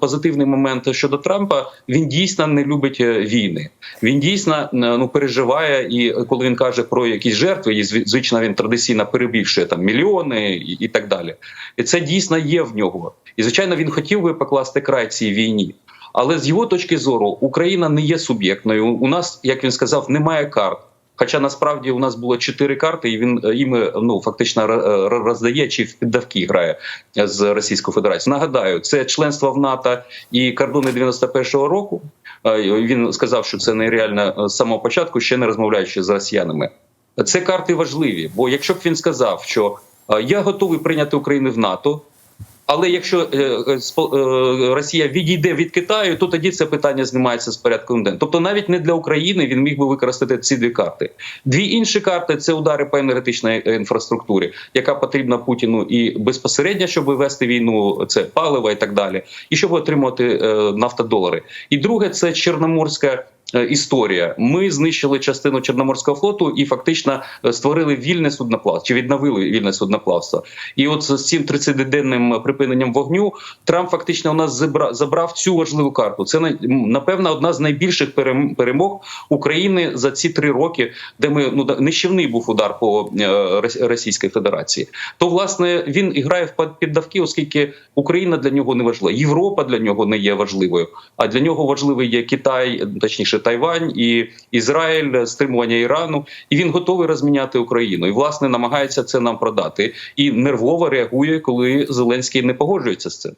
Позитивний момент щодо Трампа він дійсно не любить е, війни. Він дійсно е, ну переживає, і коли він каже про якісь жертви, і зв- звично він традиційно перебільшує там мільйони і, і так далі. І це дійсно є в нього. І звичайно, він хотів би покласти край цій війні. Але з його точки зору Україна не є суб'єктною. У нас, як він сказав, немає карт. Хоча насправді у нас було чотири карти, і він е, іми ну фактично р- роздає чи в піддавки грає з Російською Федерацією. Нагадаю, це членство в НАТО і кордони 91-го року. Е, Він сказав, що це нереально з самого початку, ще не розмовляючи з росіянами. Це карти важливі, бо якщо б він сказав, що е, я готовий прийняти Україну в НАТО. Але якщо е, е, е, Росія відійде від Китаю, то тоді це питання знімається з порядку денним. Тобто, навіть не для України він міг би використати ці дві карти. Дві інші карти це удари по енергетичній інфраструктурі, яка потрібна Путіну і безпосередньо, щоб вести війну, це паливо і так далі, і щоб отримувати нафтодолари. І друге, це Чорноморська. Е, Історія. Ми знищили частину Чорноморського флоту і фактично е, створили вільне судноплавство чи відновили вільне судноплавство. І от з цим 30-денним припиненням вогню Трамп фактично у нас забрав, забрав цю важливу карту. Це напевно одна з найбільших перемог України за ці три роки, де ми ну нищівний був удар по е, Рос- Російській Федерації. То власне він грає в піддавки, оскільки Україна для нього не важлива, Європа для нього не є важливою. А для нього важливий є Китай, точніше Тайвань і Ізраїль, стримування Ірану, і він готовий розміняти Україну. І власне намагається це нам продати і нервово реагує, коли Зеленський не погоджується з цим.